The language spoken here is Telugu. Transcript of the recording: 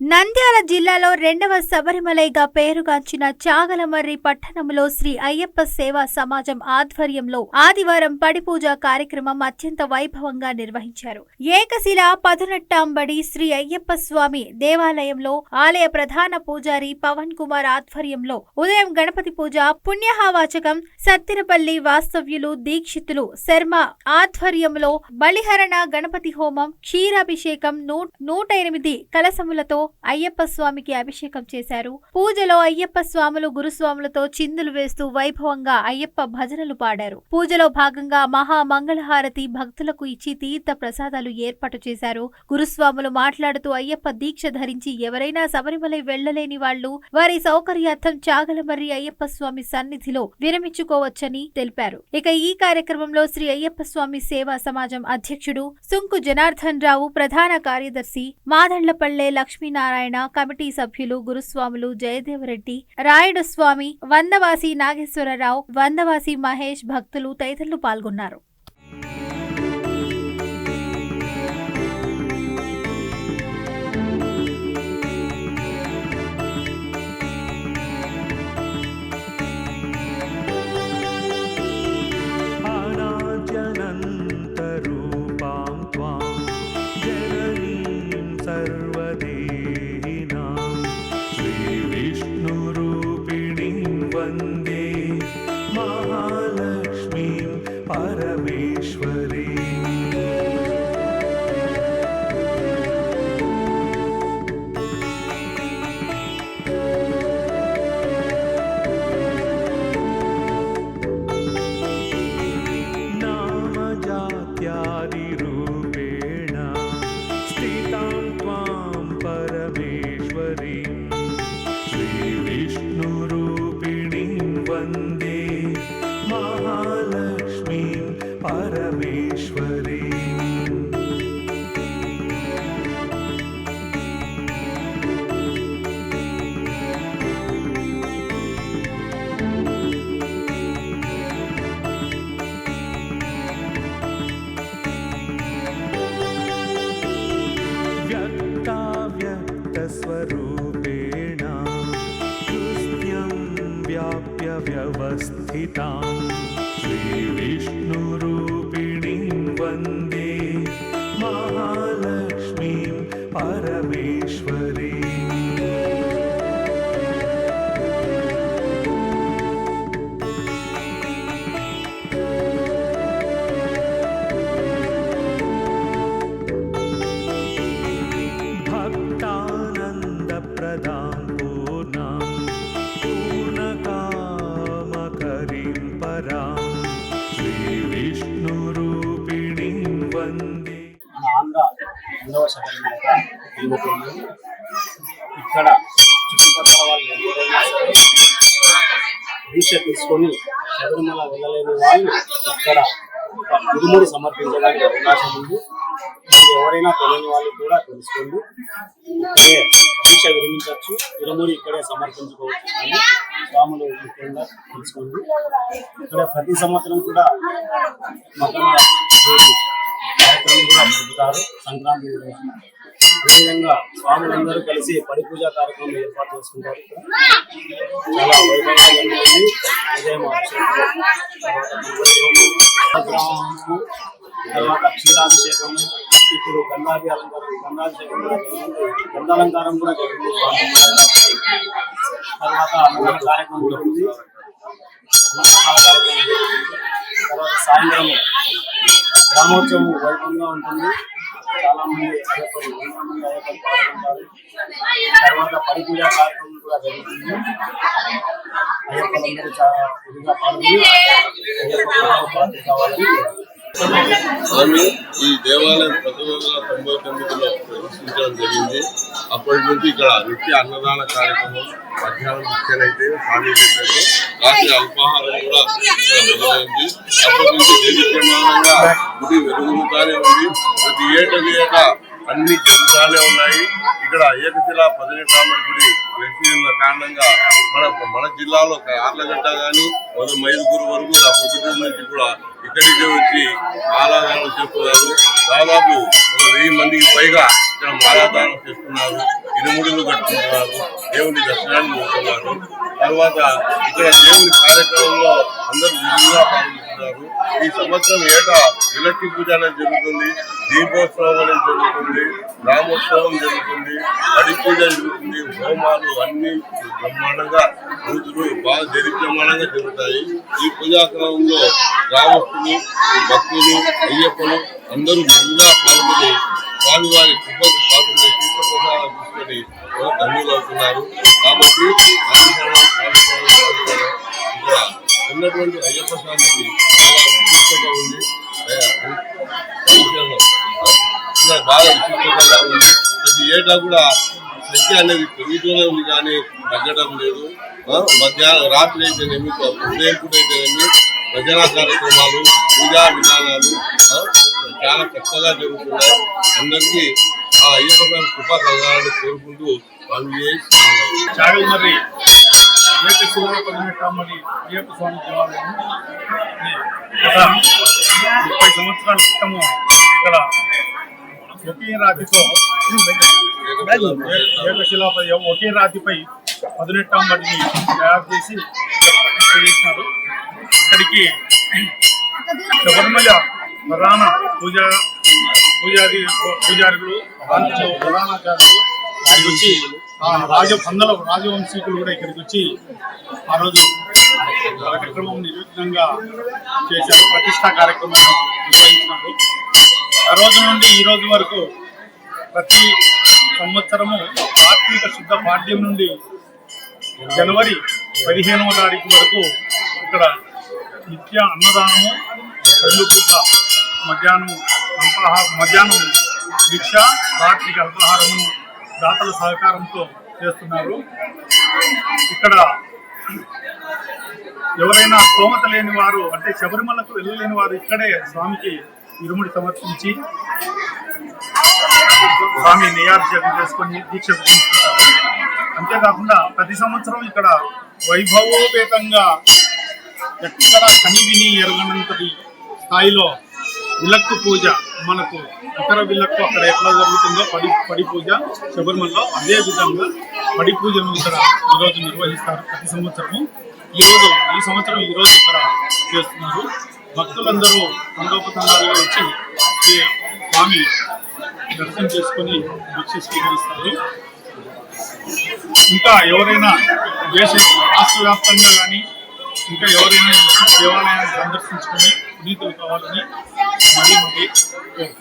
నంద్యాల జిల్లాలో రెండవ శబరిమలైగా పేరుగాంచిన చాగలమర్రి పట్టణంలో శ్రీ అయ్యప్ప సేవా సమాజం ఆధ్వర్యంలో ఆదివారం పడిపూజ కార్యక్రమం అత్యంత వైభవంగా నిర్వహించారు. ఏకశిల పదునెట్టాంబడి శ్రీ అయ్యప్ప స్వామి దేవాలయంలో ఆలయ ప్రధాన పూజారి పవన్ కుమార్ ఆధ్వర్యంలో ఉదయం గణపతి పూజ పుణ్యహావాచకం సత్తిరపల్లి వాస్తవ్యులు దీక్షితులు శర్మ ఆధ్వర్యంలో బలిహరణ గణపతి హోమం క్షీరాభిషేకం నూ నూట ఎనిమిది కలసములతో అయ్యప్ప స్వామికి అభిషేకం చేశారు. పూజలో అయ్యప్ప స్వాములు గురుస్వాములతో చిందులు వేస్తూ వైభవంగా అయ్యప్ప భజనలు పాడారు. పూజలో భాగంగా మహా మంగళహారతి భక్తులకు ఇచ్చి తీర్థ ప్రసాదాలు ఏర్పాటు చేశారు. గురుస్వాములు మాట్లాడుతూ అయ్యప్ప దీక్ష ధరించి ఎవరైనా శబరిమలై వెళ్ళలేని వాళ్ళు వారి సౌకర్యార్థం చాగలమర్రి అయ్యప్ప స్వామి సన్నిధిలో విరమించుకోవచ్చని తెలిపారు. ఇక ఈ కార్యక్రమంలో శ్రీ అయ్యప్ప స్వామి సేవా సమాజం అధ్యక్షుడు సుంకు జనార్దన్ రావు ప్రధాన కార్యదర్శి మాదండ్లపల్లె లక్ష్మీనారాయణ కమిటీ సభ్యులు గురుస్వాములు జయదేవరెడ్డి రాయుడు స్వామి వందవాసి నాగేశ్వరరావు వందవాసి మహేష్ భక్తులు తదితరులు పాల్గొన్నారు. व्यक्ताव्यक्तस्वरूपेण कृत्यं व्याप्य व्यवस्थितां। श्रीविष्णुरूपिणीं भक्तानन्दप्रदां पूर्णां पूर्णकामकरीं परां श्रीविष्णुरूपिणीं वन्दे మన ఆంధ్ర రెండవ శబరిమలగా తిరుగుతుంది ఇక్కడ చుట్టుపక్కల వాళ్ళు ఎవరైనా సరే దీక్ష తీసుకొని శబరిమల వెళ్ళలేని వాళ్ళు ఇక్కడ ఒక ఇరుముడి సమర్పించడానికి అవకాశం ఉంది మీరు ఎవరైనా తెలియని వాళ్ళు కూడా తెలుసుకోండి. ఇక్కడే దీక్ష విరమించవచ్చు. ఇరుముడి ఇక్కడే సమర్పించుకోవచ్చు అని స్వాములు ముఖ్యంగా తెలుసుకోండి. ఇక్కడ ప్రతి సంవత్సరం కూడా మతం కార్యక్రమం కూడా జరుపుతారు. సంక్రాంతి రోజు. అదేవిధంగా స్వాములందరూ కలిసి పడి పూజ కార్యక్రమం ఏర్పాటు చేసుకుంటారు. చాలా వైభవంగా జరుగుతుంది. ఉదయం అభిషేకం, తర్వాత తర్వాత క్షీరాభిషేకము ఇప్పుడు గంధాది అలంకారం గంధాది గంధాలంకారం కూడా జరిగింది. తర్వాత అన్నదాన కార్యక్రమం జరిగింది. తర్వాత సాయంత్రం గ్రామోత్సవం వైభవంగా ఉంటుంది. చాలా మంది తర్వాత పడి పూజ కార్యక్రమం కూడా జరుగుతుంది. అయ్యప్ప చాలా ఇదిగా పాల్గొని అయ్యప్ప కావాలని ఆమె ఈ దేవాలయం పంతొమ్మిది వందల తొంభై తొమ్మిదిలో ప్రతిష్ఠించడం జరిగింది. అప్పటి నుంచి ఇక్కడ నిత్య అన్నదాన కార్యక్రమం మధ్యాహ్నం శిక్షణ అయితే స్వామి రాత్రి అల్పాహారం కూడా ఇక్కడ మొదలైంది. అప్పటి నుంచి నిర్విద్యమానంగా గుడి వెలుగుతానే ఉంది. ప్రతి ఏటా ఏటా అన్ని జరుగుతానే ఉన్నాయి. ఇక్కడ ఏకశిలా పదినెట్టామడి గుడి వెలిసి ఉన్న కారణంగా మన మన జిల్లాలో ఆర్లగడ్డ కానీ మొదలు మైదుగురు వరకు ఆ పొద్దుటూరు నుంచి కూడా ఇక్కడికి వచ్చి ఆరాధనలు చేస్తున్నారు. దాదాపు ఒక వెయ్యి మందికి పైగా ఇక్కడ ఆరాధనలు చేస్తున్నారు. ఇరుముడులు కట్టుకుంటున్నారు దేవుని దర్శనాన్ని పొందుతున్నారు తర్వాత ఇక్కడ దేవుని కార్యక్రమంలో అందరూ విధిగా పాల్గొంటున్నారు. ఈ సంవత్సరం ఏటా విలక్కి పూజ అనేది జరుగుతుంది. దీపోత్సవం అనేది జరుగుతుంది. రామోత్సవం జరుగుతుంది. అడి పూజ జరుగుతుంది. హోమాలు అన్ని బ్రహ్మాండంగా రోజులు బాగా జరిప్రమాణంగా జరుగుతాయి. ఈ పూజాక్రమంలో గ్రామస్తులు భక్తులు అయ్యప్పలు అందరూ ముందుగా పాల్గొని స్వామివారి కృప కూడా బాగా విశిష్టంగా ఉంది ప్రతి ఏటా కూడా సంఖ్య అనేది పెరుగుతూనే ఉంది కానీ తగ్గడం లేదు. మధ్యాహ్నం రాత్రి అయితేనేమి ఉదయం కూడా అయితేనేమి భజనా కార్యక్రమాలు పూజా విధానాలు చాలా చక్కగా జరుగుతున్నాయి. అందరికీ ఆ అయ్యప్ప స్వామి కృప కలగాలని కోరుకుంటూ వాళ్ళు చాగల్మర్రి ఏక శివర పదినెట్టామని అయ్యప్ప స్వామి దేవాలయం. గత ముప్పై సంవత్సరాల క్రితము ఇక్కడ ఒకే రాతితో ఏకశిలాపై ఒకే రాతిపై పదినెట్టాం బడిని తయారు చేసి ప్రతిష్ఠ చేసినారు ఇక్కడికి శబరిమల ప్రధాన పూజ పూజారి పూజారులు దాంట్లో ప్రధానాచార్యులు ఇక్కడికి వచ్చి ఆ రాజ పందల రాజవంశీకులు కూడా ఇక్కడికి వచ్చి ఆ రోజు కార్యక్రమం నిర్విఘ్నంగా చేశారు. ప్రతిష్టా కార్యక్రమం నిర్వహించినారు. ఆ రోజు నుండి ఈ రోజు వరకు ప్రతి సంవత్సరము కార్తీక శుద్ధ పాఠ్యం నుండి జనవరి పదిహేనవ తారీఖు వరకు ఇక్కడ నిత్య అన్నదానము రెండు పూట మధ్యాహ్నం అల్పాహార మధ్యాహ్నం దీక్ష రాత్రికి అల్పాహారము దాతల సహకారంతో చేస్తున్నారు. ఇక్కడ ఎవరైనా స్తోమత లేని వారు అంటే శబరిమలకు వెళ్ళలేని వారు ఇక్కడే స్వామికి ఇరుముడి సమర్పించి స్వామి నియాభిషేకం చేసుకొని దీక్ష తీసుకుంటారు అంతేకాకుండా ప్రతి సంవత్సరం ఇక్కడ వైభవోపేతంగా ఎక్కడ కని విని ఎరగనంతటి స్థాయిలో విలక్కు పూజ మనకు ఇతర విలక్కు అక్కడ ఎట్లా జరుగుతుందో పడి పడి పూజ శబరిమలలో అదే విధంగా పడి పూజను ఇక్కడ ఈరోజు నిర్వహిస్తారు ప్రతి సంవత్సరము. ఈ రోజు ఈ సంవత్సరం ఈ రోజు ఇక్కడ చేస్తున్నారు. భక్తులందరూ తండోపతండాలుగా వచ్చి శ్రీ స్వామి దర్శనం చేసుకొని దీక్ష స్వీకరిస్తారు. ఇంకా ఎవరైనా దేశ రాష్ట్ర వ్యాప్తంగా కానీ ఇంకా ఎవరైనా దేవాలయాన్ని సందర్శించుకుని పునీతులు కావాలని మళ్ళీ మళ్ళీ